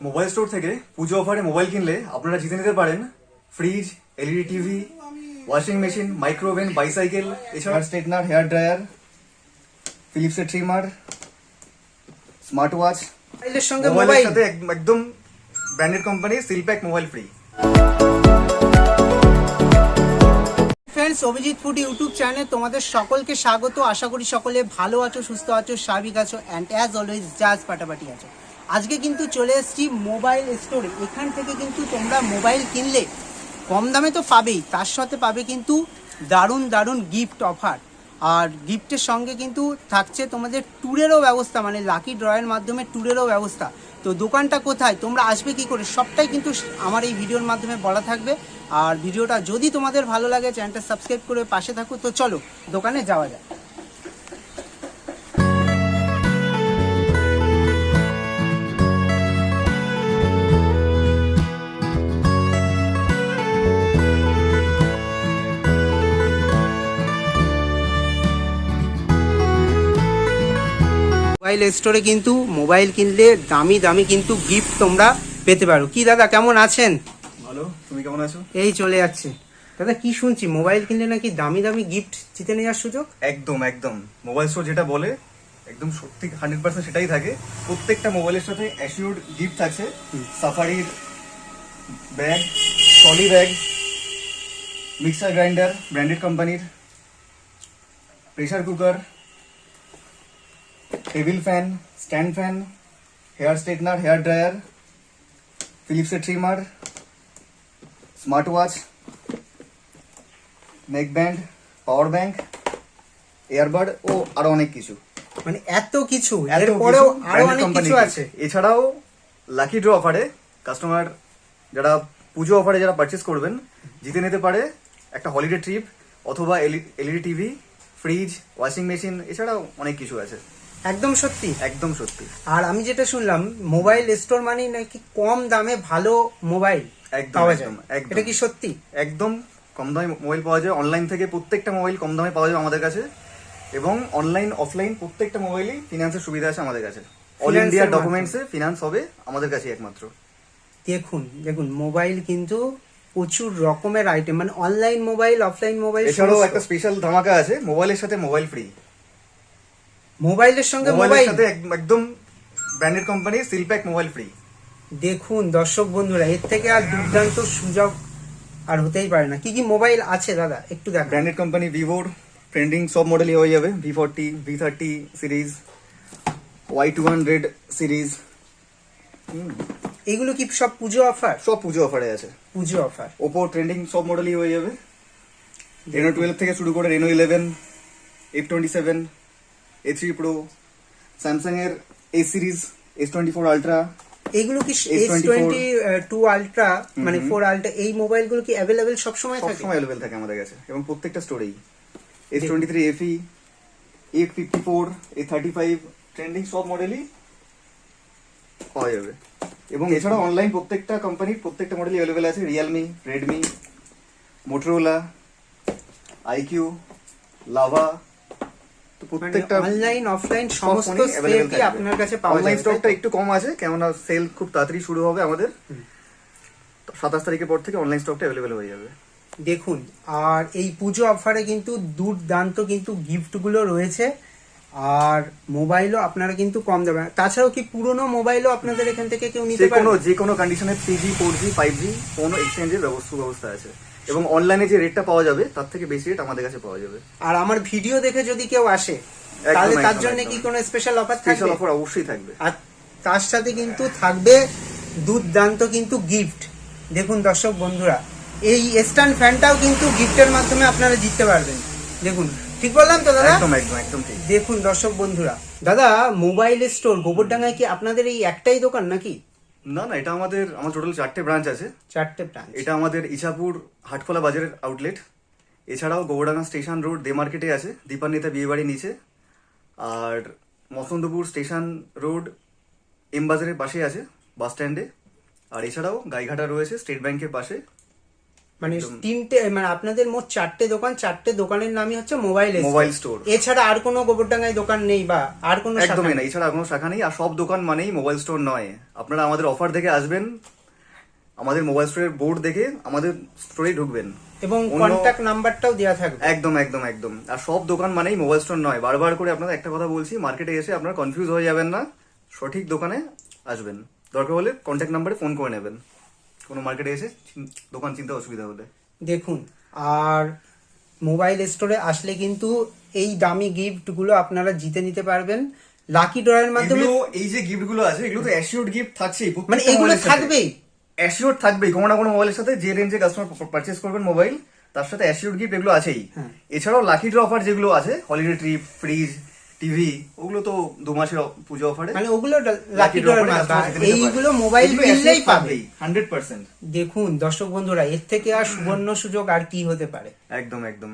Mobile store থেকে পুজো অফারে mobile কিনলে আপনারা জিতে নিতে পারেন fridge LED TV washing machine microoven bicycle এছাড়া স্ট্রেটনার হেয়ার ড্রায়ার ফিলিপসের ট্রিমার স্মার্ট ওয়াচ মোবাইলের সঙ্গে মোবাইলের মোবাইল সাথে একদম branded company seal pack mobile free friends Abhijit food YouTube চ্যানেলে তোমাদের সকলকে স্বাগত। আশা করি সকলে ভালো আছো সুস্থ আছো স্বাভাবিক আছো অ্যান্ড অ্যাজ অলওয়েজ জাজ পাটাপাটি আছো। আজকে কিন্তু চলে এসেছি মোবাইল স্টোরে এখান থেকে কিন্তু তোমরা মোবাইল কিনলে কম দামে তো পাবেই, তার সাথে পাবে কিন্তু দারুণ দারুণ গিফট অফার আর গিফটের সঙ্গে কিন্তু থাকছে তোমাদের ট্যুরেরও ব্যবস্থা মানে লাকি ড্রয়ের মাধ্যমে ট্যুরেরও ব্যবস্থা। তো দোকানটা কোথায়, তোমরা আসবে কি করে, সবটাই কিন্তু আমার এই ভিডিওর মাধ্যমে বলা থাকবে। আর ভিডিওটা যদি তোমাদের ভালো লাগে চ্যানেলটা সাবস্ক্রাইব করে পাশে থাকো। তো চলো, দোকানে যাওয়া যায় মোবাইল স্টোরে কিন্তু মোবাইল কিনলে দামি দামি কিন্তু গিফট তোমরা পেতে পারো। কি দাদা কেমন আছেন? ভালো। তুমি কেমন আছো? এই চলে যাচ্ছে। দাদা কি শুনছি? মোবাইল কিনলে নাকি দামি দামি গিফট জিতে নেওয়ার সুযোগ? একদম একদম। মোবাইল স্টোর যেটা বলে একদম সত্যি হান্ড্রেড পার্সেন্ট সেটাই থাকে। প্রত্যেকটা মোবাইলের সাথে অ্যাসিওর্ড গিফট আছে সাফারির bag trolley bag mixer grinder branded কোম্পানির pressure cooker table fan stand fan hair straightener hair dryer ফিলিপসের trimmer smart watch neck band power bank airbud ও আরও অনেক কিছু। মানে এত কিছু এরপরেও আরও অনেক। আছে। এছাড়াও লাকি ড্র অফারে কাস্টমার যারা পুজো অফারে যারা পারচেস করবেন জিতে নিতে পারে একটা হলিডে ট্রিপ অথবা LED TV fridge washing machine এছাড়াও অনেক কিছু আছে। একদম সত্যি? একদম সত্যি। আর আমি যেটা শুনলাম মোবাইল স্টোর মানে নাকি কম দামে ভালো মোবাইল একদম। এটা কি সত্যি? একদম কম দামে মোবাইল পাওয়া যায়। অনলাইন থেকে প্রত্যেকটা মোবাইল কম দামে পাওয়া যায় আমাদের কাছে। এবং অনলাইন অফলাইন প্রত্যেকটা মোবাইলই ফিনান্সের সুবিধা আছে আমাদের কাছে। অল ইন্ডিয়া ডকুমেন্টসে ফিনান্স হবে আমাদের কাছে একমাত্র। দেখুন দেখুন মোবাইল কিন্তু প্রচুর রকমের আইটেম মানে অনলাইন মোবাইল অফলাইন মোবাইল এছাড়াও একটা স্পেশাল ধামাকা আছে মোবাইলের সাথে মোবাইল ফ্রি মোবাইলের সঙ্গে মোবাইল। সাথে একদম branded company seal pack mobile free দেখুন দর্শক বন্ধুরা এর থেকে আর দুর্দান্ত সুযোগ আর হতেই পারে না। কি কি মোবাইল আছে দাদা? একটু দেখ ব্র্যান্ডেড কোম্পানি ভিভোর ট্রেন্ডিং সব মডেলই হয়ে যাবে। V forty V thirty series Y two hundred series এগুলো কি সব পুজো অফার? সব পুজো অফারে আছে। পুজো অফার। ওপো ট্রেন্ডিং সব মডেলই হয়ে যাবে। রেনো টুয়েলভ থেকে শুরু করে Reno eleven F twenty seven A three pro Samsung এর A series S twenty four ultra এগুলো কি S24 S twenty two ultra মানে ফোর আলট্রা এই মোবাইলগুলো কি অ্যাভেলেবেল সবসময় থাকে? সবসময় অ্যাভেলেবেল থাকে আমাদের কাছে এবং প্রত্যেকটা স্টোরেই S twenty three FE A fifty four A thirty five trending সব মডেলই পাওয়া যাবে। এবং এছাড়া অনলাইন প্রত্যেকটা কোম্পানির প্রত্যেকটা মডেলই অ্যাভেলেবেল আছে Realme Redmi Motorola iQOO Lava তো প্রত্যেকটা অনলাইন অফলাইন সমস্ত থাকবে। আপনার কাছে পাওয়া অনলাইন স্টকটা একটু কম আছে কেননা সেল খুব তাড়াতাড়ি শুরু হবে আমাদের। সাতাশ তারিখের পর থেকে অনলাইন স্টকটা অ্যাভেলেবেল হয়ে যাবে। দেখুন আর এই পুজো অফারে কিন্তু দুর্দান্ত কিন্তু গিফটগুলো রয়েছে। আর মোবাইলও আপনারা কিন্তু কম দেবেন। তাছাড়াও কি পুরনো মোবাইলও আপনাদের এখান থেকে কেউ নিতে পারে কোনো যে কোনো কন্ডিশনে three G four G five G কোনো এক্সচেঞ্জের ব্যবস্থা ব্যবস্থা আছে। এবং অনলাইনে যে রেটটা পাওয়া যাবে তার থেকে বেশি রেট আমাদের কাছে পাওয়া যাবে। আর আমার ভিডিও দেখে যদি কেউ আসে তাহলে তার জন্য কি কোনো স্পেশাল অফার থাকবে? স্পেশাল অফার অবশ্যই থাকবে। আর তার সাথে কিন্তু থাকবে দুর্দান্ত কিন্তু গিফট দেখুন দর্শক বন্ধুরা এই স্ট্যান্ড ফ্যানটাও কিন্তু গিফটের মাধ্যমে আপনারা জিততে পারবেন। দেখুন ঠিক বললাম তো দাদা? একদম একদম একদম ঠিক। দেখুন দর্শক বন্ধুরা দাদা মোবাইল স্টোর গোবরডাঙ্গায় কি আপনাদের এই একটাই দোকান নাকি? না না এটা আমাদের আমার টোটাল চারটে ব্রাঞ্চ আছে। চারটে ব্রাঞ্চ এটা আমাদের ইছাপুর হাটখোলা বাজারের আউটলেট এছাড়াও গোবরডাঙ্গা স্টেশন রোড দে মার্কেটে আছে দীপান্বিতা বিয়েবাড়ির নিচে। আর মসন্দপুর স্টেশন রোড এম বাজারের পাশে আছে বাস স্ট্যান্ডে আর এছাড়াও গাইঘাটা রয়েছে স্টেট ব্যাংকের পাশে। মানে তিনটে মানে আপনাদের মোট চারটে দোকান চারটে দোকানের নামই হচ্ছে মোবাইল মোবাইল স্টোর এছাড়া আর কোনো গোবরডাঙ্গায় দোকান নেই বা আর কোনো একদমই নেই? না এছাড়া কোনো শাখা নেই আর সব দোকান মানেই মোবাইল স্টোর নয়। আপনারা আমাদের অফার দেখে আসবেন আমাদের মোবাইল স্টোরের বোর্ড দেখে আমাদের স্টোরে ঢুকবেন। এবং কন্ট্যাক্ট নাম্বারটাও দেওয়া থাকবে। একদম একদম একদম। আর সব দোকান মানেই মোবাইল স্টোর নয়। বারবার করে আপনাদের একটা কথা বলছি মার্কেটে এসে আপনারা কনফিউজ হয়ে যাবেন না সঠিক দোকানে আসবেন। দরকার হলে কন্ট্যাক্ট নাম্বারে ফোন করে নেবেন। কোনো মার্কেটে এসে দোকান চিনতে অসুবিধা হলে দেখুন আর মোবাইল স্টোরে আসলে কিন্তু এই দামি গিফটগুলো আপনারা জিতে নিতে পারবেন লাকি ড্রয়ের মাধ্যমে এই যে গিফটগুলো আছে এগুলো তো অ্যাসিওর গিফট থাকছেই মানে এগুলো। থাকবেই অ্যাসিওর থাকবেই কোনো না কোনো মোবাইলের সাথে যে রেঞ্জে কাস্টমার পারচেস করবেন মোবাইল তার সাথে অ্যাসিওর গিফট এগুলো আছেই হ্যাঁ। এছাড়াও লাকি ড্র অফার যেগুলো আছে হলিডে ট্রিপ ফ্রিজ টিভি ওগুলো তো দু মাসে পুজো অফারে মানে ওগুলো লাকি ড্রয়ের মাধ্যমে এইগুলো মোবাইল কিনলেই পাবে। হান্ড্রেড পার্সেন্ট দেখুন দর্শক বন্ধুরা এর থেকে আর সুবর্ণ সুযোগ আর কি হতে পারে? একদম একদম।